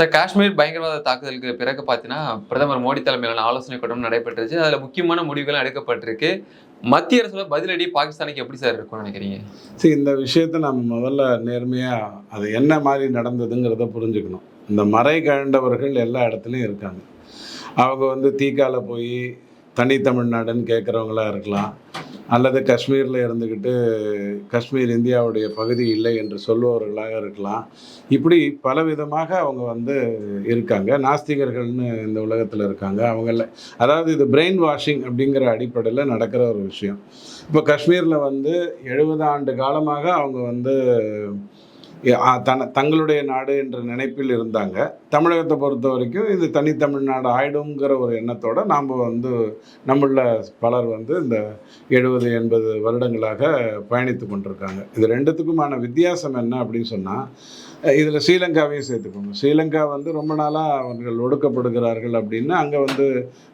Sir Kashmir பயங்கரவாத தாக்குதலுக்கு பிறகு பார்த்தீங்கன்னா பிரதமர் மோடி தலைமையிலான ஆலோசனை கூட்டம் நடைபெற்றுச்சு. அதில் முக்கியமான முடிவுகள் எடுக்கப்பட்டிருக்கு. மத்திய அரசோட பதிலடி பாகிஸ்தானுக்கு எப்படி சார் இருக்கும்னு நினைக்கிறீங்க? சரி இந்த விஷயத்தை நம்ம முதல்ல நேர்மையாக அது என்ன மாதிரி நடந்ததுங்கிறத புரிஞ்சுக்கணும். இந்த மறை கழண்டவர்கள் எல்லா இடத்துலையும் இருக்காங்க. அவங்க வந்து தீக்கால போய் தனி தமிழ்நாடுன்னு கேட்குறவங்களா இருக்கலாம். அல்லது காஷ்மீரில் இருந்துக்கிட்டு காஷ்மீர் இந்தியாவுடைய பகுதி இல்லை என்று சொல்பவர்களாக இருக்கலாம். இப்படி பல விதமாக அவங்க வந்து இருக்காங்க. நாஸ்திகர்கள்னு இந்த உலகத்தில் இருக்காங்க. அவங்கள அதாவது இது பிரெயின் வாஷிங் அப்படிங்கிற அடிப்படையில் நடக்கிற ஒரு விஷயம். இப்போ காஷ்மீரில் வந்து எழுபது ஆண்டு காலமாக அவங்க வந்து தன தங்களுடைய நாடு என்ற நினைப்பில் இருந்தாங்க. தமிழகத்தை பொறுத்த வரைக்கும் இது தனித்தமிழ்நாடு ஆயிடுங்கிற ஒரு எண்ணத்தோடு நாம் வந்து நம்மள பலர் வந்து இந்த எழுபது எண்பது வருடங்களாக பயணித்து கொண்டிருக்காங்க. இது ரெண்டுத்துக்குமான வித்தியாசம் என்ன அப்படின்னு சொன்னால் இதில் ஸ்ரீலங்காவையும் சேர்த்துக்கோங்க. ஸ்ரீலங்கா வந்து ரொம்ப நாளாக அவர்கள் ஒடுக்கப்படுகிறார்கள் அப்படின்னா அங்கே வந்து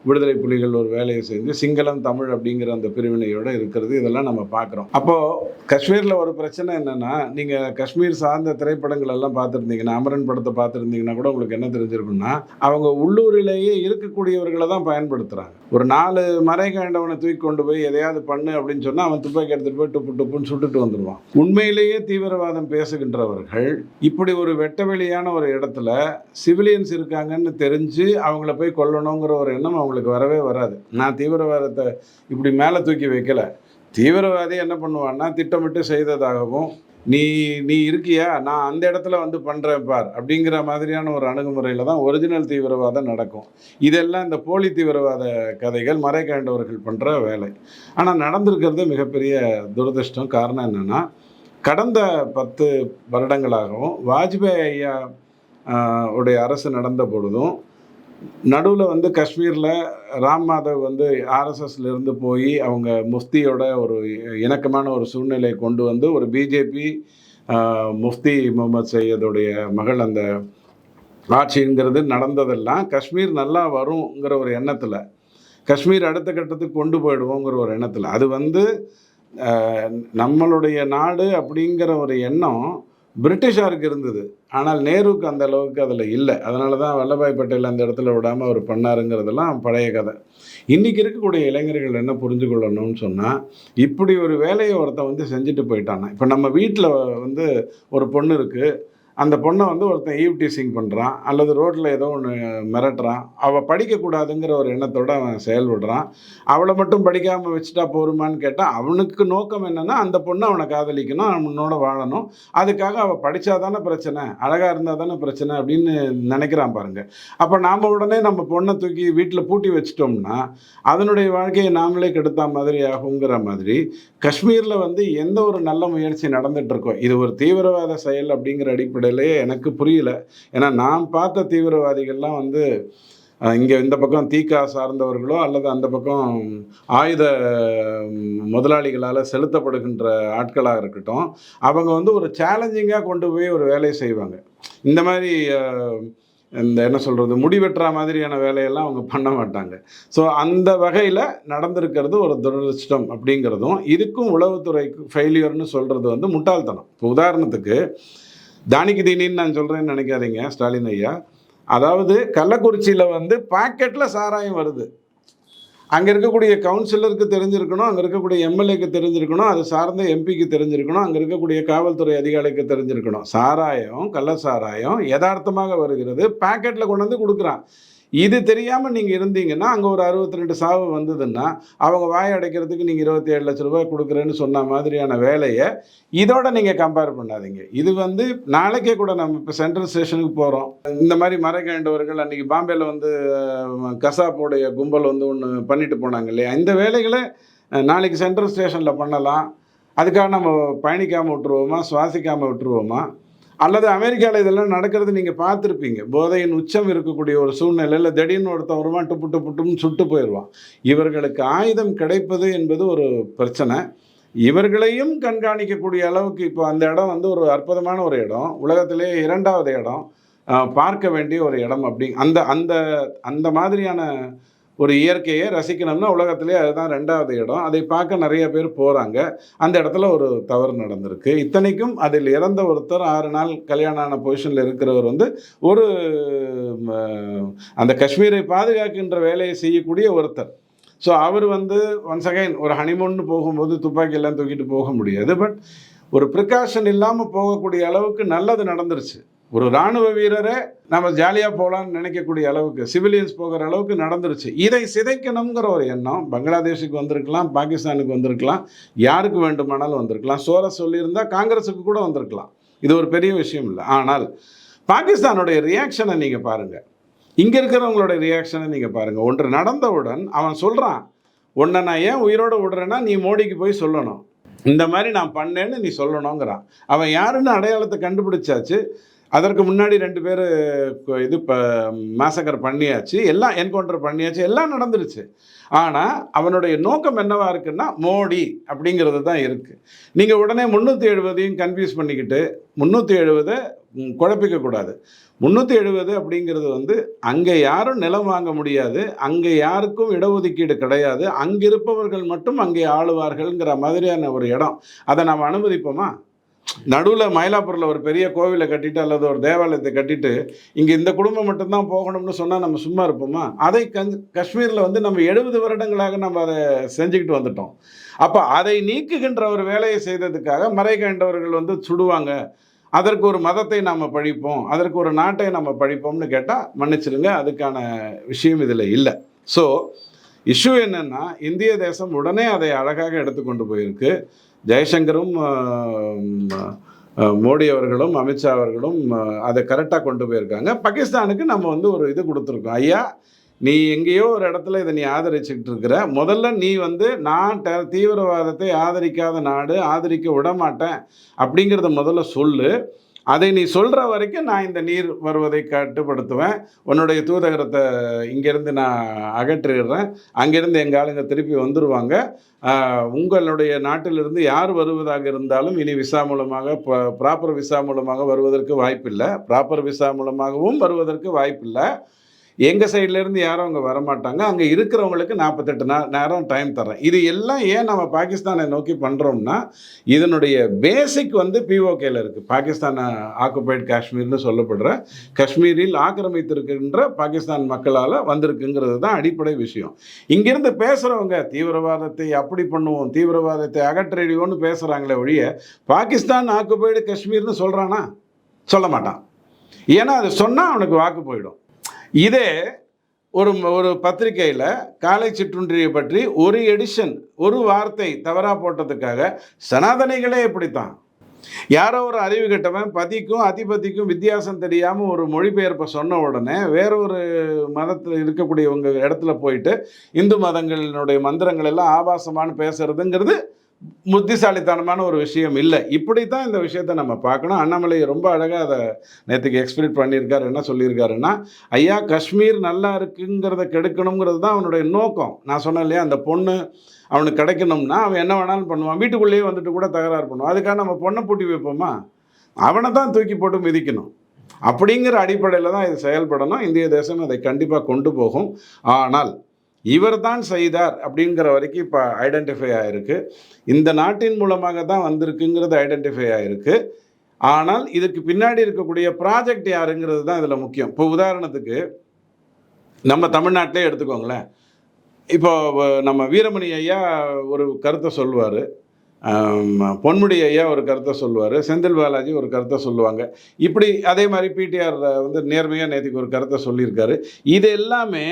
விடுதலை புலிகள் ஒரு வேலையை செஞ்சு சிங்களம் தமிழ் அப்படிங்கிற அந்த பிரிவினையோடு இருக்கிறது. இதெல்லாம் நம்ம பார்க்குறோம். அப்போது காஷ்மீரில் ஒரு பிரச்சனை என்னென்னா நீங்கள் காஷ்மீர் சார்ந்த திரைப்படங்கள் எல்லாம் பார்த்துருந்தீங்கன்னா அமரன் படத்தை பார்த்துருந்தீங்கன்னா கூட உங்களுக்கு என்ன தெரிஞ்சிருக்குன்னா அவங்க உள்ளூரிலேயே இருக்கக்கூடியவர்களை தான் பயன்படுத்துகிறாங்க ஒரு நாலு மறை கண்டவனை தூக்கி கொண்டு போய் எதையாவது பண்ணு அப்படின்னு சொன்னால் அவன் துப்பாக்கி எடுத்துகிட்டு போய் டுப்பு டுப்புன்னு சுட்டுட்டு வந்துடுவான் உண்மையிலேயே தீவிரவாதம் பேசுகின்றவர்கள் இப்படி ஒரு வெட்டவெளியான ஒரு இடத்துல சிவிலியன்ஸ் இருக்காங்கன்னு தெரிஞ்சு அவங்கள போய் கொல்லணுங்கிற ஒரு எண்ணம் அவங்களுக்கு வரவே வராது. நான் தீவிரவாதத்தை இப்படி மேலே தூக்கி வைக்கல. தீவிரவாதி என்ன பண்ணுவான்னா திட்டமிட்டு செய்ததாகவும் நீ நீ இருக்கியா? நான் அந்த இடத்துல வந்து பண்ணுறேன் பார் அப்படிங்கிற மாதிரியான ஒரு அணுகுமுறையில் தான் ஒரிஜினல் தீவிரவாதம் நடக்கும். இதெல்லாம் இந்த போலி தீவிரவாத கதைகள் மறைக்காண்டவர்கள் பண்ணுற வேலை. ஆனால் நடந்திருக்கிறது மிகப்பெரிய துரதிருஷ்டம். காரணம் என்னென்னா கடந்த பத்து வருடங்களாகவும் வாஜ்பாய் ஐயா உடைய அரசு நடந்த பொழுதும் நடுவில் வந்து காஷ்மீரில் ராம் மாதவ் வந்து ஆர்எஸ்எஸ்லேருந்து போய் அவங்க முஃப்தியோட ஒரு இணக்கமான ஒரு சூழ்நிலையை கொண்டு வந்து ஒரு பிஜேபி முஃப்தி முகமது சையதுடைய மகள் அந்த ஆட்சிங்கிறது நடந்ததெல்லாம் காஷ்மீர் நல்லா வருங்கிற ஒரு எண்ணத்தில் காஷ்மீர் அடுத்த கட்டத்துக்கு கொண்டு போயிடுவோங்கிற ஒரு எண்ணத்தில். அது வந்து நம்மளுடைய நாடு அப்படிங்கிற ஒரு எண்ணம் பிரிட்டிஷாருக்கு இருந்தது. ஆனால் நேருவுக்கு அந்த அளவுக்கு அதில் இல்லை. அதனால தான் வல்லபாய் பட்டேல் அந்த இடத்துல விடாமல் அவர் பண்ணாருங்கிறதெல்லாம் பழைய கதை. இன்றைக்கி இருக்கக்கூடிய இளைஞர்கள் என்ன புரிஞ்சு கொள்ளணும்னு சொன்னால் இப்படி ஒரு வேலையை ஒருத்தன் வந்து செஞ்சுட்டு போயிட்டானா இப்போ நம்ம வீட்டில் வந்து ஒரு பொண்ணு இருக்குது அந்த பொண்ணை வந்து ஒருத்தன் ஈவ் டீசிங் பண்ணுறான் அல்லது ரோட்டில் ஏதோ ஒன்று மிரட்டுறான். அவள் படிக்கக்கூடாதுங்கிற ஒரு எண்ணத்தோடு அவன் செயல்படுறான். அவளை மட்டும் படிக்காமல் வச்சுட்டா போருமான்னு கேட்டால் அவனுக்கு நோக்கம் என்னென்னா அந்த பொண்ணை அவனை காதலிக்கணும் அவனோட வாழணும். அதுக்காக அவள் படித்தா தானே பிரச்சனை அழகாக இருந்தால் தானே பிரச்சனை அப்படின்னு நினைக்கிறான் பாருங்கள் அப்போ நாம் உடனே நம்ம பொண்ணை தூக்கி வீட்டில் பூட்டி வச்சிட்டோம்னா அதனுடைய வாழ்க்கையை நாமளே கெடுத்தா மாதிரி ஆகுங்கிற மாதிரி காஷ்மீரில் வந்து எந்த ஒரு நல்ல முயற்சி நடந்துகிட்ருக்கோ இருக்கோ இது ஒரு தீவிரவாத செயல் அப்படிங்கிற அடிப்படையிலேயே எனக்கு புரியல. ஏன்னா நான் பார்த்த தீவிரவாதிகள்லாம் வந்து இங்கே இந்த பக்கம் தீக்கா சார்ந்தவர்களோ அல்லது அந்த பக்கம் ஆயுத முதலாளிகளால் செலுத்தப்படுகின்ற ஆட்களாக இருக்கட்டும் அவங்க வந்து ஒரு சேலஞ்சிங்காக கொண்டு போய் ஒரு வேலையை செய்வாங்க. இந்த மாதிரி இந்த என்ன சொல்கிறது முடிவெட்டுற மாதிரியான வேலையெல்லாம் அவங்க பண்ண மாட்டாங்க. ஸோ அந்த வகையில் நடந்திருக்கிறது ஒரு துரதிருஷ்டம் அப்படிங்கிறதும் இதுக்கும் உளவுத்துறைக்கு ஃபெயிலியர்னு சொல்கிறது வந்து முட்டாள்தனம். இப்போ உதாரணத்துக்கு தானிக்கு தீனின்னு நான் சொல்கிறேன்னு நினைக்காதீங்க ஸ்டாலின் ஐயா. அதாவது கள்ளக்குறிச்சியில் வந்து பாக்கெட்டில் சாராயம் வருது. அங்கே இருக்கக்கூடிய கவுன்சிலருக்கு தெரிஞ்சிருக்கணும் அங்கே இருக்கக்கூடிய எம்எல்ஏக்கு தெரிஞ்சிருக்கணும் அது சார்ந்த எம்பிக்கு தெரிஞ்சிருக்கணும் அங்கே இருக்கக்கூடிய காவல்துறை அதிகாரிக்கு தெரிஞ்சிருக்கணும். சாராயம் கள்ள சாராயம் யதார்த்தமாக வருகிறது. பாக்கெட்டில் கொண்டு வந்து கொடுக்குறான். இது தெரியாமல் நீங்கள் இருந்தீங்கன்னா அங்கே ஒரு அறுபத்தி ரெண்டு சாவு வந்ததுன்னா அவங்க வாய் அடைக்கிறதுக்கு நீங்கள் இருபத்தி ஏழு லட்ச ரூபாய் கொடுக்குறேன்னு சொன்ன மாதிரியான வேலையை இதோட நீங்கள் கம்பேர் பண்ணாதீங்க. இது வந்து நாளைக்கே கூட நம்ம இப்போ சென்ட்ரல் ஸ்டேஷனுக்கு போகிறோம் இந்த மாதிரி மறைக்காண்டவர்கள் அன்றைக்கி பாம்பேயில் வந்து கசாப்போடைய கசாப்புடைய கும்பல் வந்து ஒன்று பண்ணிட்டு போனாங்க இல்லையா? இந்த வேலைகளை நாளைக்கு சென்ட்ரல் ஸ்டேஷனில் பண்ணலாம். அதுக்காக நம்ம பயணிக்காமல் விட்டுருவோமா? சுவாசிக்காமல் விட்டுருவோமா? அல்லது அமெரிக்காவில் இதெல்லாம் நடக்கிறது நீங்கள் பார்த்துருப்பீங்க. போதையின் உச்சம் இருக்கக்கூடிய ஒரு சூழ்நிலையில் திடீர்னு ஒருத்தன் வருவான் டுப்பு டுப்பு டுப்புன்னு சுட்டு போயிடுவான். இவர்களுக்கு ஆயுதம் கிடைப்பது என்பது ஒரு பிரச்சனை. இவர்களையும் கண்காணிக்கக்கூடிய அளவுக்கு இப்போ அந்த இடம் வந்து ஒரு அற்புதமான ஒரு இடம். உலகத்திலே இரண்டாவது இடம். பார்க்க வேண்டிய ஒரு இடம் அப்படி. அந்த அந்த அந்த மாதிரியான ஒரு இயற்கையை ரசிக்கணும்னா உலகத்திலே அதுதான் ரெண்டாவது இடம். அதை பார்க்க நிறைய பேர் போகிறாங்க அந்த இடத்துல ஒரு தவறு நடந்திருக்கு. இத்தனைக்கும் அதில் இறந்த ஒருத்தர் ஆறு நாள் கல்யாணம் ஆன பொசிஷனில் இருக்கிறவர் வந்து ஒரு அந்த காஷ்மீரை பாதுகாக்கின்ற வேலையை செய்யக்கூடிய ஒருத்தர். ஸோ அவர் வந்து ஒன்ஸ் அகைன் ஒரு ஹனிமூன் போகும்போது துப்பாக்கி எல்லாம் தூக்கிட்டு போக முடியாது. பட் ஒரு ப்ரிகாஷன் இல்லாமல் போகக்கூடிய அளவுக்கு நல்லது நடந்துருச்சு. ஒரு ராணுவ வீரரை நம்ம ஜாலியாக போகலான்னு நினைக்கக்கூடிய அளவுக்கு சிவிலியன்ஸ் போகிற அளவுக்கு நடந்துருச்சு. இதை சிதைக்கணுங்கிற ஒரு எண்ணம் பங்களாதேஷுக்கு வந்திருக்கலாம் பாகிஸ்தானுக்கு வந்திருக்கலாம் யாருக்கு வேண்டுமானாலும் வந்திருக்கலாம். சோர சொல்லியிருந்தால் காங்கிரஸுக்கு கூட வந்திருக்கலாம். இது ஒரு பெரிய விஷயம் இல்லை. ஆனால் பாகிஸ்தானுடைய ரியாக்ஷனை நீங்கள் பாருங்கள் இங்கே இருக்கிறவங்களோட ரியாக்ஷனை நீங்கள் பாருங்கள் ஒன்று நடந்தவுடன் அவன் சொல்கிறான் உன்னை நான் ஏன் உயிரோடு விடுறேன்னா நீ மோடிக்கு போய் சொல்லணும். இந்த மாதிரி நான் பண்ணேன்னு நீ சொல்லணுங்கிறான். அவன் யாருன்னு அடையாளத்தை கண்டுபிடிச்சாச்சு? அதற்கு முன்னாடி ரெண்டு பேர் இது இப்போ மேசக்கர் பண்ணியாச்சு எல்லாம் என்கவுண்டர் பண்ணியாச்சு எல்லாம் நடந்துருச்சு. ஆனால் அவனுடைய நோக்கம் என்னவாக இருக்குன்னா மோடி அப்படிங்கிறது தான் இருக்குது நீங்கள் உடனே முந்நூற்றி எழுபதையும் கன்ஃபியூஸ் பண்ணிக்கிட்டு முந்நூற்றி எழுபதை குழப்பிக்கக்கூடாது முந்நூற்றி எழுபது அப்படிங்கிறது வந்து அங்கே யாரும் நிலம் வாங்க முடியாது அங்கே யாருக்கும் இடஒதுக்கீடு கிடையாது அங்கே இருப்பவர்கள் மட்டும் அங்கே ஆளுவார்கள்ங்கிற மாதிரியான ஒரு இடம். அதை நாம் அனுமதிப்போமா? நடுவில் மயிலாப்பூரில் ஒரு பெரிய கோவிலை கட்டிட்டு அல்லது ஒரு தேவாலயத்தை கட்டிட்டு இங்கே இந்த குடும்பம் மட்டும்தான் போகணும்னு சொன்னால் நம்ம சும்மா இருப்போமா? அதை கஞ் காஷ்மீரில் வந்து நம்ம எழுபது வருடங்களாக நம்ம அதை செஞ்சுக்கிட்டு வந்துட்டோம். அப்போ அதை நீக்குகின்ற ஒரு வேலையை செய்ததுக்காக மறை கண்டவர்கள் வந்து சுடுவாங்க. அதற்கு ஒரு மதத்தை நாம் பழிப்போம். அதற்கு ஒரு நாட்டை நம்ம பழிப்போம்னு கேட்டால் மன்னிச்சிடுங்க அதுக்கான விஷயம் இதில் இல்லை. ஸோ இஷ்யூ என்னென்னா இந்திய தேசம் உடனே அதை அழகாக எடுத்துக்கொண்டு போயிருக்கு. ஜெயசங்கரும் மோடி அவர்களும் அமித்ஷா அவர்களும் அதை கரெக்டாக கொண்டு போயிருக்காங்க. பாகிஸ்தானுக்கு நம்ம வந்து ஒரு இது கொடுத்துருக்கோம். ஐயா நீ எங்கேயோ ஒரு இடத்துல இதை நீ ஆதரிச்சுக்கிட்டு இருக்கிற. முதல்ல நீ வந்து நான் ட தீவிரவாதத்தை ஆதரிக்காத நாடு ஆதரிக்க விட மாட்டேன் அப்படிங்கிறத முதல்ல சொல்லு. அதை நீ சொல்கிற வரைக்கும் நான் இந்த நீர் வருவதை கட்டுப்படுத்துவேன். உன்னுடைய தூதகரத்தை இங்கேருந்து நான் அகற்றிடுறேன். அங்கேருந்து எங்கள் ஆளுங்க திருப்பி வந்துடுவாங்க உங்களுடைய நாட்டிலிருந்து யார் வருவதாக இருந்தாலும் இனி விசா மூலமாக ப்ராப்பர் விசா மூலமாக வருவதற்கு வாய்ப்பில்லை. ப்ராப்பர் விசா மூலமாகவும் வருவதற்கு வாய்ப்பில்லை. எங்கள் சைட்லேருந்து யாரும் அவங்க வரமாட்டாங்க. அங்கே இருக்கிறவங்களுக்கு நாற்பத்தெட்டு நா நேரம் டைம் தரேன் இது எல்லாம் ஏன் நம்ம பாகிஸ்தானை நோக்கி பண்ணுறோம்னா இதனுடைய பேசிக் வந்து பிஓகேல இருக்குது பாகிஸ்தான் ஆக்குபைடு காஷ்மீர்னு சொல்லப்படுற காஷ்மீரில் ஆக்கிரமித்திருக்கின்ற பாகிஸ்தான் மக்களால் வந்திருக்குங்கிறது தான் அடிப்படை விஷயம். இங்கிருந்து பேசுகிறவங்க தீவிரவாதத்தை அப்படி பண்ணுவோம் தீவிரவாதத்தை அகற்றிடுவோம்னு பேசுகிறாங்களே ஒழிய பாகிஸ்தான் ஆக்குபைடு காஷ்மீர்னு சொல்கிறானா சொல்ல மாட்டான். ஏன்னா அது சொன்னால் அவனுக்கு வாக்கு போயிடும். இதே ஒரு ஒரு பத்திரிக்கையில் காலை சிற்றுண்டியை பற்றி ஒரு எடிஷன் ஒரு வார்த்தை தவறாக போட்டதுக்காக சனாதனைகளே இப்படித்தான். யாரோ ஒரு அறிவு கெட்டவன் பதிக்கும் அதிபதிக்கும் வித்தியாசம் தெரியாமல் ஒரு மொழிபெயர்ப்பை சொன்ன உடனே வேற ஒரு மதத்தில் இருக்கக்கூடியவங்க இடத்துல போயிட்டு இந்து மதங்களினுடைய மந்திரங்கள் எல்லாம் ஆபாசமானு பேசுறதுங்கிறது புத்திசாலித்தனமான ஒரு விஷயம் இல்லை. இப்படி தான் இந்த விஷயத்தை நம்ம பார்க்கணும். அண்ணாமலை ரொம்ப அழகாக அதை நேற்றுக்கு எக்ஸ்பிளைட் பண்ணியிருக்காரு. என்ன சொல்லியிருக்காருன்னா ஐயா காஷ்மீர் நல்லா இருக்குங்கிறத கெடுக்கணுங்கிறது தான் அவனுடைய நோக்கம். நான் சொன்னேன் இல்லையா அந்த பொண்ணு அவனுக்கு கிடைக்கணும்னா அவன் என்ன வேணாலும் பண்ணுவான். வீட்டுக்குள்ளேயே வந்துட்டு கூட தகராறு பண்ணுவான். அதுக்காக நம்ம பொண்ணை பூட்டி வைப்போமா? அவனை தான் தூக்கி போட்டு மிதிக்கணும். அப்படிங்கிற அடிப்படையில் தான் இது செயல்படணும். இந்திய தேசம் அதை கண்டிப்பாக கொண்டு போகும். ஆனால் இவர் தான் செய்தார் அப்படிங்கிற வரைக்கும் இப்போ ஐடென்டிஃபை ஆயிருக்கு. இந்த நாட்டின் மூலமாக தான் வந்திருக்குங்கிறது ஐடென்டிஃபை ஆயிருக்கு. ஆனால் இதுக்கு பின்னாடி இருக்கக்கூடிய ப்ராஜெக்ட் யாருங்கிறது தான் இதில் முக்கியம். இப்போ உதாரணத்துக்கு நம்ம தமிழ்நாட்டிலே எடுத்துக்கோங்களேன். இப்போ வ- நம்ம வீரமணி ஐயா ஒரு கருத்தை சொல்லுவார். பொன்முடி ஐயா ஒரு கருத்தை சொல்லுவார். செந்தில் பாலாஜி ஒரு கருத்தை சொல்லுவாங்க. இப்படி அதே மாதிரி பிடிஆர் வந்து நேர்மையாக நேற்றுக்கு ஒரு கருத்தை சொல்லியிருக்காரு. இது எல்லாமே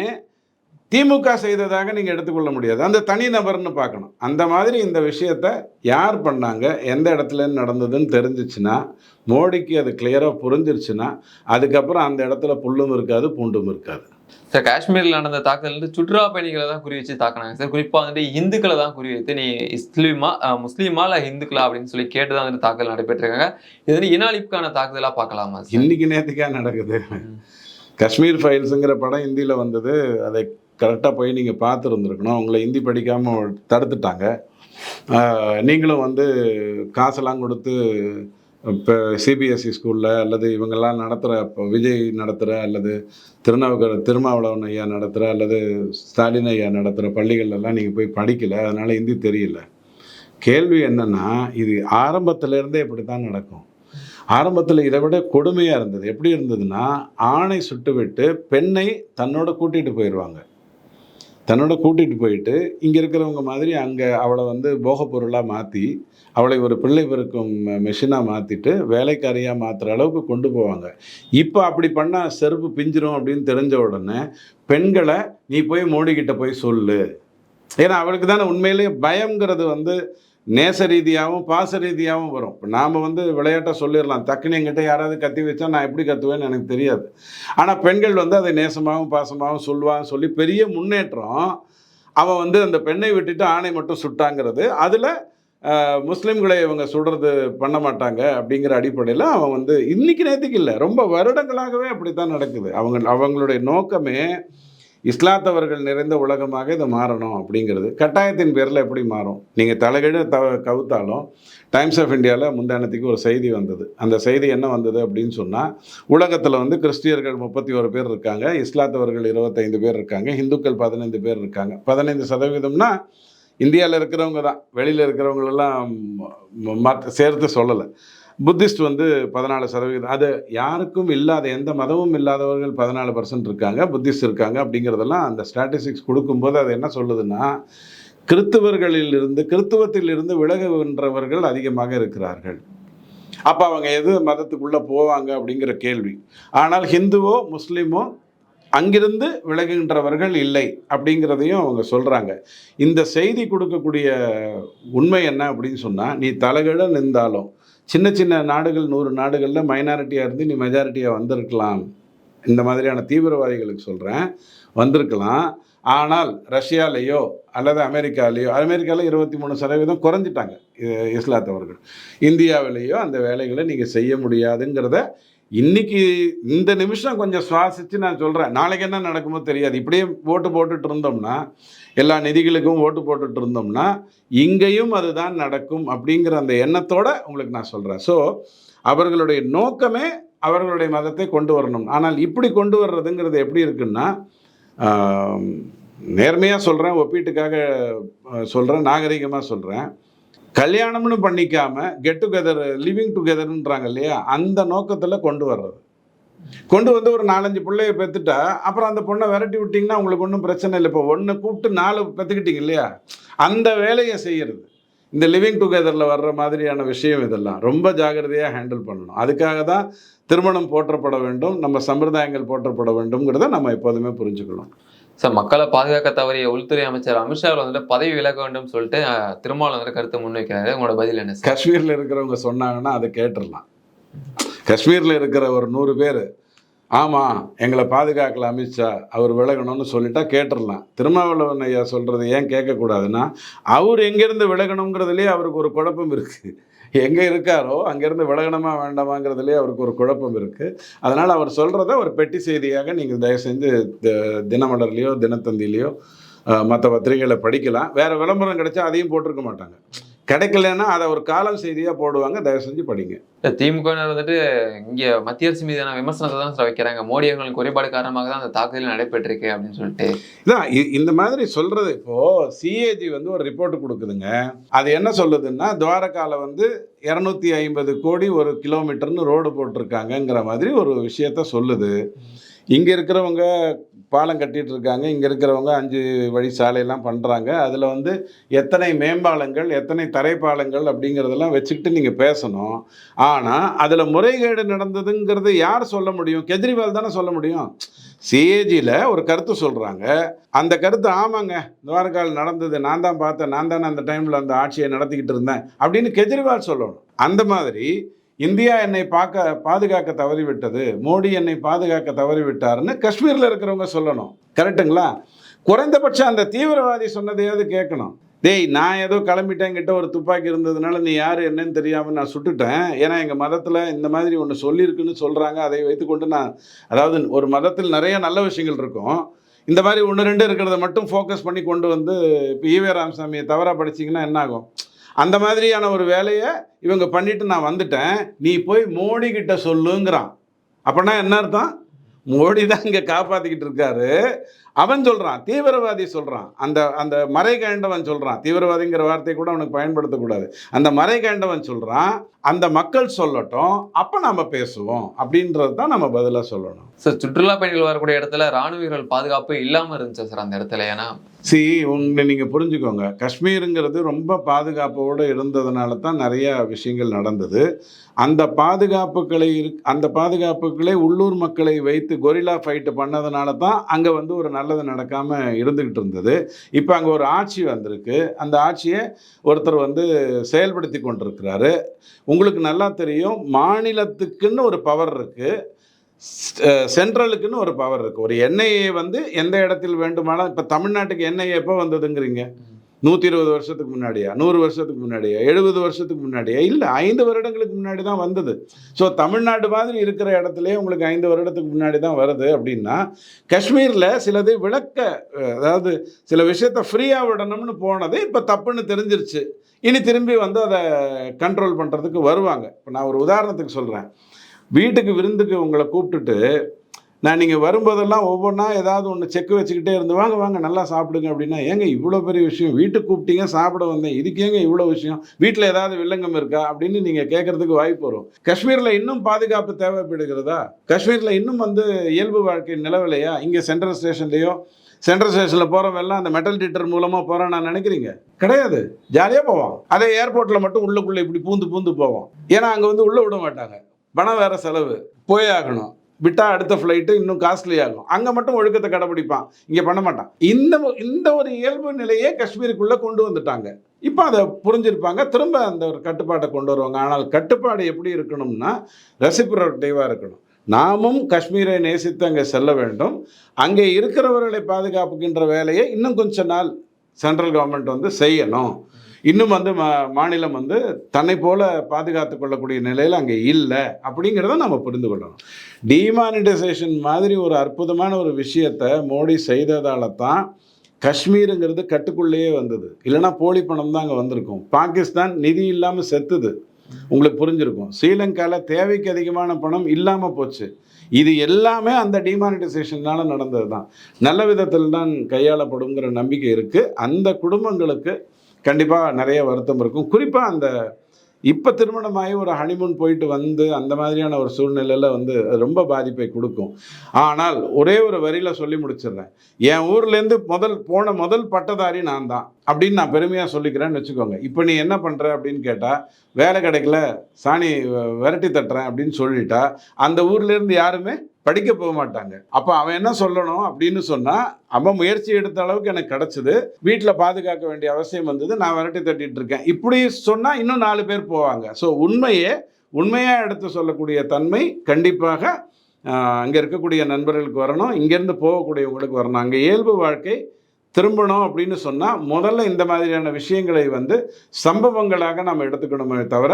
திமுக செய்ததாக நீங்கள் எடுத்துக்கொள்ள முடியாது. அந்த தனிநபர்னு பார்க்கணும். அந்த மாதிரி இந்த விஷயத்த யார் பண்ணாங்க? எந்த இடத்துல நடந்ததுன்னு தெரிஞ்சிச்சுன்னா மோடிக்கு அது கிளியராக புரிஞ்சிருச்சுன்னா அதுக்கப்புறம் அந்த இடத்துல புல்லும் இருக்காது பூண்டும் இருக்காது. சார் காஷ்மீரில் நடந்த தாக்குதல் வந்து சுற்றுலா பயணிகளை தான் குறி வச்சு தாக்குனாங்க சார். குறிப்பா வந்துட்டு இந்துக்களை தான் குறி வைத்து நீ இஸ்லீமா முஸ்லீமா இல்ல இந்துக்களா அப்படின்னு சொல்லி கேட்டு தான் வந்துட்டு தாக்குதல் நடைபெற்றிருக்காங்க. இது வந்து இன அழிப்புக்கான தாக்குதலா பார்க்கலாமா இன்னைக்கு நேற்றுக்கா நடக்குது. காஷ்மீர் ஃபைல்ஸுங்கிற படம் ஹிந்தியில் வந்தது. அதை கரெக்டாக போய் நீங்கள் பார்த்துருந்துருக்கணும். உங்களை ஹிந்தி படிக்காமல் தடுத்துட்டாங்க. நீங்களும் வந்து காசெல்லாம் கொடுத்து இப்போ சிபிஎஸ்சி ஸ்கூலில் அல்லது இவங்கெல்லாம் நடத்துகிற இப்போ விஜய் நடத்துகிற அல்லது திருநாவுக்கர திருமாவளவன் ஐயா நடத்துகிற அல்லது ஸ்டாலின் ஐயா நடத்துகிற பள்ளிகள்லாம் நீங்கள் போய் படிக்கலை. அதனால் ஹிந்தி தெரியல. கேள்வி என்னென்னா இது ஆரம்பத்திலேருந்தே இப்படி தான் நடக்கும். ஆரம்பத்தில் இதை விட கொடுமையாக இருந்தது. எப்படி இருந்ததுன்னா ஆணை சுட்டுவிட்டு பெண்ணை தன்னோட கூட்டிகிட்டு போயிடுவாங்க தன்னோட கூட்டிகிட்டு போயிட்டு இங்கே இருக்கிறவங்க மாதிரி அங்கே அவளை வந்து போகப்பொருளாக மாற்றி அவளை ஒரு பிள்ளை பிறக்கும் மெஷினாக மாற்றிட்டு வேலைக்காரியாக மாற்றுற அளவுக்கு கொண்டு போவாங்க. இப்போ அப்படி பண்ணால் செருப்பு பிஞ்சிரும் அப்படின்னு தெரிஞ்ச உடனே பெண்களை நீ போய் மோடிக்கிட்ட போய் சொல்லு. ஏன்னா அவளுக்கு தானே உண்மையிலேயே பயங்கிறது வந்து நேச ரீதியாகவும் பாச ரீதியாகவும் வரும். இப்போ நாம் வந்து விளையாட்டாக சொல்லிடலாம். டக்குன்னு எங்கிட்ட யாராவது கத்தி வச்சா நான் எப்படி கத்துவேன்னு எனக்கு தெரியாது. ஆனால் பெண்கள் வந்து அதை நேசமாகவும் பாசமாகவும் சொல்லுவாங்க சொல்லி பெரிய முன்னேற்றம் அவன் வந்து அந்த பெண்ணை விட்டுட்டு ஆணை மட்டும் சுட்டாங்கிறது. அதில் முஸ்லீம்களை இவங்க சுடுறது பண்ண மாட்டாங்க அப்படிங்கிற அடிப்படையில் அவன் வந்து இன்னைக்கு நேற்றுக்கு இல்லை. ரொம்ப வருடங்களாகவே அப்படி தான் நடக்குது. அவங்க அவங்களுடைய நோக்கமே இஸ்லாத்தவர்கள் நிறைந்த உலகமாக இது மாறணும் அப்படிங்கிறது கட்டாயத்தின் பேரில் எப்படி மாறும் நீங்கள் தலைகீழ த கவுத்தாலும் டைம்ஸ் ஆஃப் இந்தியாவில் முந்தானத்துக்கு ஒரு செய்தி வந்தது அந்த செய்தி என்ன வந்தது அப்படின்னு சொன்னால் உலகத்தில் வந்து கிறிஸ்டியர்கள் முப்பத்தி ஒரு பேர் இருக்காங்க இஸ்லாத்தவர்கள் இருபத்தைந்து பேர் இருக்காங்க இந்துக்கள் பதினைந்து பேர் இருக்காங்க பதினைந்து சதவீதம்னா இந்தியாவில் இருக்கிறவங்க தான் வெளியில் இருக்கிறவங்களெல்லாம் மற்ற சேர்த்து சொல்லலை புத்திஸ்ட் வந்து பதினாலு சதவீதம் அது யாருக்கும் இல்லாத எந்த மதமும் இல்லாதவர்கள் பதினாலு பர்சன்ட் இருக்காங்க புத்திஸ்ட் இருக்காங்க அப்படிங்கிறதெல்லாம் அந்த ஸ்டாட்டிஸ்டிக்ஸ் கொடுக்கும்போது அது என்ன சொல்லுதுன்னா கிறித்துவர்களிலிருந்து இருந்து இருந்து விலகுகின்றவர்கள் அதிகமாக இருக்கிறார்கள். அப்போ அவங்க எது மதத்துக்குள்ளே போவாங்க அப்படிங்கிற கேள்வி. ஆனால் ஹிந்துவோ முஸ்லீமோ அங்கிருந்து விலகுகின்றவர்கள் இல்லை அப்படிங்கிறதையும் அவங்க சொல்கிறாங்க இந்த செய்தி கொடுக்கக்கூடிய உண்மை என்ன அப்படின்னு சொன்னால் நீ தலைகீழ நின்றாலும் சின்ன சின்ன நாடுகள் நூறு நாடுகளில் மைனாரிட்டியாக இருந்து நீ மெஜாரிட்டியாக வந்திருக்கலாம். இந்த மாதிரியான தீவிரவாதிகளுக்கு சொல்கிறேன் வந்திருக்கலாம். ஆனால் ரஷ்யாலேயோ அல்லது அமெரிக்காலேயோ அமெரிக்காவில் இருபத்தி மூணு சதவீதம் குறைஞ்சிட்டாங்க இஸ்லாத்தவர்கள். இந்தியாவிலேயோ அந்த வேலைகளை நீங்கள் செய்ய முடியாதுங்கிறத இன்னைக்கு இந்த நிமிஷம் கொஞ்சம் சுவாசித்து நான் சொல்கிறேன் நாளைக்கு என்ன நடக்குமோ தெரியாது. இப்படியே ஓட்டு போட்டுட்டு இருந்தோம்னா எல்லா நிதிகளுக்கும் ஓட்டு போட்டுட்டு இருந்தோம்னா இங்கேயும் அதுதான் நடக்கும் அப்படிங்கிற அந்த எண்ணத்தோடு உங்களுக்கு நான் சொல்கிறேன் ஸோ அவர்களுடைய நோக்கமே அவர்களுடைய மதத்தை கொண்டு வரணும். ஆனால் இப்படி கொண்டு வர்றதுங்கிறது எப்படி இருக்குன்னா நேர்மையாக சொல்கிறேன் ஒப்பீட்டுக்காக சொல்கிறேன் நாகரிகமாக சொல்கிறேன் கல்யாணம்னு பண்ணிக்காம கெட் டுகெதர் லிவிங் டுகெதர்ன்றாங்க இல்லையா? அந்த நோக்கத்தில் கொண்டு வர்றது. கொண்டு வந்து ஒரு நாலஞ்சு பிள்ளைய பெற்றுட்டா அப்புறம் அந்த பொண்ணை விரட்டி விட்டிங்கன்னா உங்களுக்கு ஒன்றும் பிரச்சனை இல்லை. இப்போ ஒன்று கூப்பிட்டு நாலு பெற்றுக்கிட்டீங்க இல்லையா? அந்த வேலையை செய்கிறது இந்த லிவிங் டுகெதரில் வர்ற மாதிரியான விஷயம் இதெல்லாம். ரொம்ப ஜாகிரதையாக ஹேண்டில் பண்ணணும். அதுக்காக தான் திருமணம் போற்றப்பட வேண்டும். நம்ம சம்பிரதாயங்கள் போற்றப்பட வேண்டும்ங்கிறத நம்ம எப்போதுமே புரிஞ்சுக்கணும். சார் மக்களை பாதுகாக்க தவறிய உள்துறை அமைச்சர் அமித்ஷா வந்துட்டு பதவி விலக வேண்டும் சொல்லிட்டு அஹ், திருமாவளவன் வந்து கருத்து முன்வைக்கிறாரு. உங்களோட பதில் என்ன காஷ்மீரில் இருக்கிறவங்க சொன்னாங்கன்னா அதை கேட்டுடலாம். காஷ்மீரில் இருக்கிற ஒரு நூறு பேர் ஆமாம் எங்களை பாதுகாக்கல அமித்ஷா அவர் விலகணும்னு சொல்லிட்டா கேட்டுடலாம். திருமாவளவன் ஐயா சொல்கிறது ஏன் கேட்கக்கூடாதுன்னா அவர் எங்கேருந்து விலகணுங்கிறதுலேயே அவருக்கு ஒரு குழப்பம் இருக்குது எங்கே இருக்காரோ அங்கேருந்து விலகணுமா வேண்டாமாங்கிறதுலேயே அவருக்கு ஒரு குழப்பம் இருக்குது அதனால் அவர் சொல்கிறத ஒரு பெட்டி செய்தியாக நீங்கள் தயவு செஞ்சு தினமலர்லேயோ தினத்தந்திலேயோ மற்ற பத்திரிகைகளை படிக்கலாம். வேறு விளம்பரம் கிடைச்சா அதையும் போட்டிருக்க மாட்டாங்க. கிடைக்கலன்னா அதை ஒரு காலம் செய்தியாக போடுவாங்க தயவு செஞ்சு படிங்க. திமுக வந்துட்டு இங்க மத்திய அரசு மீதான விமர்சனத்தை தான் சார் வைக்கிறாங்க. மோடி அவர்களின் குறைபாடு காரணமாக தான் அந்த தாக்குதல் நடைபெற்றிருக்கு அப்படின்னு சொல்லிட்டு. இதான் இந்த மாதிரி சொல்கிறது இப்போது சிஏஜி வந்து ஒரு ரிப்போர்ட் கொடுக்குதுங்க. அது என்ன சொல்லுதுன்னா துவாரகால வந்து இரநூத்தி ஐம்பது கோடி ஒரு கிலோமீட்டர்னு ரோடு போட்டிருக்காங்கங்கிற மாதிரி ஒரு விஷயத்த சொல்லுது. இங்கே இருக்கிறவங்க பாலம் கட்டிகிட்டு இருக்காங்க இங்கே இருக்கிறவங்க அஞ்சு வழி சாலையெல்லாம் பண்ணுறாங்க அதில் வந்து எத்தனை மேம்பாலங்கள் எத்தனை தரைப்பாலங்கள் அப்படிங்கிறதெல்லாம் வச்சுக்கிட்டு நீங்கள் பேசணும். ஆனால் அதில் முறைகேடு நடந்ததுங்கிறது யார் சொல்ல முடியும்? கெஜ்ரிவால் தானே சொல்ல முடியும். சிஏஜியில் ஒரு கருத்து சொல்கிறாங்க அந்த கருத்து ஆமாங்க. துவாரகால் நடந்தது. நான் தான் பார்த்தேன். நான் தானே அந்த டைமில் அந்த ஆட்சியை நடத்திக்கிட்டு இருந்தேன் அப்படின்னு கெஜ்ரிவால் சொல்லணும். அந்த மாதிரி இந்தியா என்னை பார்க்க பாதுகாக்க தவறிவிட்டது. மோடி என்னை பாதுகாக்க தவறிவிட்டாருன்னு காஷ்மீரில் இருக்கிறவங்க சொல்லணும். கரெக்டுங்களா குறைந்தபட்சம் அந்த தீவிரவாதி சொன்னதையாவது கேட்கணும். டேய் நான் ஏதோ கிளம்பிட்டேன் கிட்ட ஒரு துப்பாக்கி இருந்ததுனால நீ யார் என்னன்னு தெரியாமல் நான் சுட்டுட்டேன். ஏன்னா எங்கள் மதத்தில் இந்த மாதிரி ஒன்று சொல்லியிருக்குன்னு சொல்கிறாங்க அதை வைத்துக்கொண்டு நான் அதாவது ஒரு மதத்தில் நிறைய நல்ல விஷயங்கள் இருக்கும். இந்த மாதிரி ஒன்று ரெண்டு இருக்கிறத மட்டும் ஃபோக்கஸ் பண்ணி கொண்டு வந்து இப்போ ஈவே ராமசாமியை தவறாக படிச்சிங்கன்னா என்ன ஆகும் அந்த மாதிரியான ஒரு வேலையை இவங்க பண்ணிட்டு நான் வந்துட்டேன். நீ போய் மோடி கிட்ட சொல்லுங்கிறான். அப்படின்னா என்ன அர்த்தம்? மோடி தான் இங்கே காப்பாற்றிக்கிட்டு இருக்காரு. அவன் சொல்கிறான் தீவிரவாதி சொல்கிறான் அந்த அந்த மறை கண்டவன் சொல்கிறான் தீவிரவாதிங்கிற வார்த்தையை கூட அவனுக்கு பயன்படுத்தக்கூடாது. அந்த மறை கண்டவன் சொல்கிறான் அந்த மக்கள் சொல்லட்டும் அப்போ நம்ம பேசுவோம். அப்படின்றது தான் நம்ம பதிலாக சொல்லணும். சார் சுற்றுலா பயணிகள் வரக்கூடிய இடத்துல ராணுவ வீரர்கள் பாதுகாப்பு இல்லாம இருந்துச்சு சார் அந்த இடத்துல. ஏன்னா சி உங்களை நீங்கள் புரிஞ்சுக்கோங்க. காஷ்மீருங்கிறது ரொம்ப பாதுகாப்போடு இருந்ததுனால தான் நிறைய விஷயங்கள் நடந்தது. அந்த பாதுகாப்புகளை இரு அந்த பாதுகாப்புகளை உள்ளூர் மக்களை வைத்து கொரில்லா ஃபைட்டு பண்ணதுனால தான் அங்கே வந்து ஒரு நல்லது நடக்காமல் இருந்துக்கிட்டு இருந்தது. இப்போ அங்கே ஒரு ஆட்சி வந்திருக்கு. அந்த ஆட்சியை ஒருத்தர் வந்து செயல்படுத்தி கொண்டிருக்கிறாரு. உங்களுக்கு நல்லா தெரியும் மாநிலத்துக்குன்னு ஒரு பவர் இருக்குது சென்ட்ரலுக்குன்னு ஒரு பவர் இருக்குது ஒரு என்ஐஏ வந்து எந்த இடத்தில் வேண்டுமானால் இப்போ தமிழ்நாட்டுக்கு என்ஐஏ எப்போ வந்ததுங்கிறீங்க? நூற்றி இருபது வருஷத்துக்கு முன்னாடியா? நூறு வருஷத்துக்கு முன்னாடியா? எழுபது வருஷத்துக்கு முன்னாடியா? இல்லை ஐந்து வருடங்களுக்கு முன்னாடி தான் வந்தது. ஸோ தமிழ்நாடு மாதிரி இருக்கிற இடத்துலயே உங்களுக்கு ஐந்து வருடத்துக்கு முன்னாடி தான் வருது அப்படின்னா காஷ்மீரில் சிலது விளக்க அதாவது சில விஷயத்த ஃப்ரீயாக விடணும்னு போனது இப்போ தப்புன்னு தெரிஞ்சிருச்சு. இனி திரும்பி வந்து அதை கண்ட்ரோல் பண்ணுறதுக்கு வருவாங்க. இப்போ நான் ஒரு உதாரணத்துக்கு சொல்கிறேன் வீட்டுக்கு விருந்துக்கு உங்களை கூப்பிட்டுட்டு நான் நீங்கள் வரும்போதெல்லாம் ஒவ்வொன்றா ஏதாவது ஒன்று செக் வச்சுக்கிட்டே இருந்து வாங்க வாங்க நல்லா சாப்பிடுங்க அப்படின்னா ஏங்க இவ்வளோ பெரிய விஷயம் வீட்டுக்கு கூப்பிட்டீங்க சாப்பிட வந்தேன் இதுக்கு ஏங்க இவ்வளோ விஷயம் வீட்டில் ஏதாவது வில்லங்கம் இருக்கா? அப்படின்னு நீங்கள் கேட்கறதுக்கு வாய்ப்பு வரும். காஷ்மீரில் இன்னும் பாதுகாப்பு தேவைப்படுகிறதா? காஷ்மீரில் இன்னும் வந்து இயல்பு வாழ்க்கை நிலவில்லையா இங்கே சென்ட்ரல் ஸ்டேஷன்லேயோ சென்ட்ரல் ஸ்டேஷனில் போகிறவெல்லாம் அந்த மெட்டல் டீட்டர் மூலமாக போகிறேன் நான் நினைக்கிறீங்க? கிடையாது. ஜாலியாக போவோம் அதே ஏர்போர்ட்டில் மட்டும் உள்ளுக்குள்ளே இப்படி பூந்து பூந்து போவோம். ஏன்னா அங்கே வந்து உள்ளே விட மாட்டாங்க. பணம் வேற செலவு. போய் ஆகணும். விட்டால் அடுத்த ஃப்ளைட்டு இன்னும் காஸ்ட்லி ஆகும். அங்கே மட்டும் ஒழுக்கத்தை கடைப்பிடிப்பான் இங்கே பண்ண மாட்டான். இந்த இந்த ஒரு இயல்பு நிலையே காஷ்மீருக்குள்ளே கொண்டு வந்துட்டாங்க. இப்போ அதை புரிஞ்சிருப்பாங்க. திரும்ப அந்த ஒரு கட்டுப்பாட்டை கொண்டு வருவாங்க. ஆனால் கட்டுப்பாடு எப்படி இருக்கணும்னா ரெசிப்ரோட்டேவாக இருக்கணும். நாமும் காஷ்மீரை நேசித்து அங்கே செல்ல வேண்டும். அங்கே இருக்கிறவர்களை பாதுகாப்புக்கின்ற வேலையை இன்னும் கொஞ்ச நாள் சென்ட்ரல் கவர்மெண்ட் வந்து செய்யணும். இன்னும் வந்து மா மாநிலம் வந்து தன்னை போல பாதுகாத்து கொள்ளக்கூடிய நிலையில் அங்கே இல்லை அப்படிங்கிறத நம்ம புரிந்து கொள்ளணும். டிமானிட்டைசேஷன் மாதிரி ஒரு அற்புதமான ஒரு விஷயத்தை மோடி செய்ததால தான் காஷ்மீருங்கிறது கட்டுக்குள்ளேயே வந்தது. இல்லைனா போலி பணம் தான் அங்கே வந்திருக்கும். பாகிஸ்தான் நிதி இல்லாமல் செத்துது. உங்களுக்கு புரிஞ்சிருக்கும். ஸ்ரீலங்காவில் தேவைக்கு அதிகமான பணம் இல்லாமல் போச்சு. இது எல்லாமே அந்த டிமானிட்டைசேஷனால நடந்தது தான் நல்ல விதத்தில் தான் கையாளப்படுங்கிற நம்பிக்கை இருக்குது அந்த குடும்பங்களுக்கு கண்டிப்பாக நிறைய வருத்தம் இருக்கும். குறிப்பாக அந்த இப்போ திருமணமாகி ஒரு ஹனிமூன் போயிட்டு வந்து அந்த மாதிரியான ஒரு சூழ்நிலையில் வந்து அது ரொம்ப பாதிப்பை கொடுக்கும். ஆனால் ஒரே ஒரு வரியில் சொல்லி முடிச்சிடுறேன். என் ஊர்லேருந்து முதல் போன முதல் பட்டதாரி நான் தான் அப்படின்னு நான் பெருமையாக சொல்லிக்கிறேன்னு வச்சுக்கோங்க. இப்போ நீ என்ன பண்ணுற அப்படின்னு கேட்டால் வேலை கிடைக்கல சாணி வ- விரட்டி தட்டுறேன் அப்படின்னு சொல்லிட்டா அந்த ஊர்லேருந்து யாருமே படிக்க போக மாட்டாங்க. அப்போ அவன் என்ன சொல்லணும் அப்படின்னு சொன்னால் அவன் முயற்சி எடுத்த அளவுக்கு எனக்கு கிடச்சிது. வீட்டில் பாதுகாக்க வேண்டிய அவசியம் வந்தது. நான் விரட்டி தட்டிட்டு இருக்கேன். இப்படி சொன்னால் இன்னும் நாலு பேர் போவாங்க. ஸோ உண்மையே உண்மையாக எடுத்து சொல்லக்கூடிய தன்மை கண்டிப்பாக அங்கே இருக்கக்கூடிய நண்பர்களுக்கு வரணும். இங்கேருந்து போகக்கூடியவங்களுக்கு வரணும். அங்கே இயல்பு வாழ்க்கை திரும்பணும் அப்படின்னு சொன்னால் முதல்ல இந்த மாதிரியான விஷயங்களை வந்து சம்பவங்களாக நம்ம எடுத்துக்கணுமே தவிர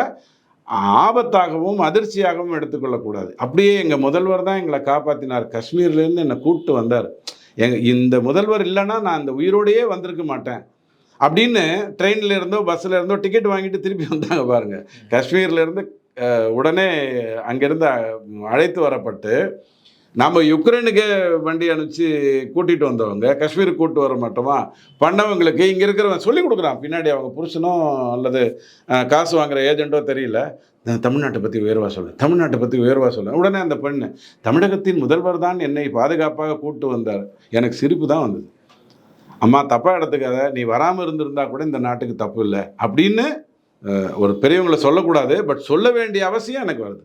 ஆபத்தாகவும் அதிர்ச்சியாகவும் எடுத்துக்கொள்ளக்கூடாது. அப்படியே எங்கள் முதல்வர் தான் எங்களை காப்பாற்றினார் காஷ்மீர்லேருந்து என்னை கூப்பிட்டு வந்தார். எங்க இந்த முதல்வர் இல்லைன்னா நான் அந்த உயிரோடையே வந்திருக்க மாட்டேன். அப்படின்னு ட்ரெயினில் இருந்தோ பஸ்ஸில் இருந்தோ டிக்கெட் வாங்கிட்டு திருப்பி வந்தாங்க பாருங்க. காஷ்மீர்ல இருந்து அஹ், உடனே அங்கேருந்து அழைத்து வரப்பட்டு நம்ம யுக்ரைனுக்கு வண்டி அனுப்பிச்சு கூட்டிகிட்டு வந்தவங்க காஷ்மீருக்கு கூட்டு வர மாட்டோமா? பண்ணவங்களுக்கு இங்கே இருக்கிறவன் சொல்லி கொடுக்குறான். பின்னாடி அவங்க புருஷனும் அல்லது காசு வாங்குற ஏஜென்ட்டோ தெரியல. தமிழ்நாட்டை பற்றி உயர்வாக சொல்ல தமிழ்நாட்டை பற்றி உயர்வாக சொல்ல உடனே அந்த பெண்ணு தமிழகத்தின் முதல்வர் தான் என்னை பாதுகாப்பாக கூட்டு வந்தார். எனக்கு சிரிப்பு தான் வந்தது. அம்மா தப்பாக எடுத்துக்காத. நீ வராமல் இருந்திருந்தா கூட இந்த நாட்டுக்கு தப்பு இல்லை. அப்படின்னு ஒரு பெரியவங்களை சொல்லக்கூடாது. பட் சொல்ல வேண்டிய அவசியம் எனக்கு வருது.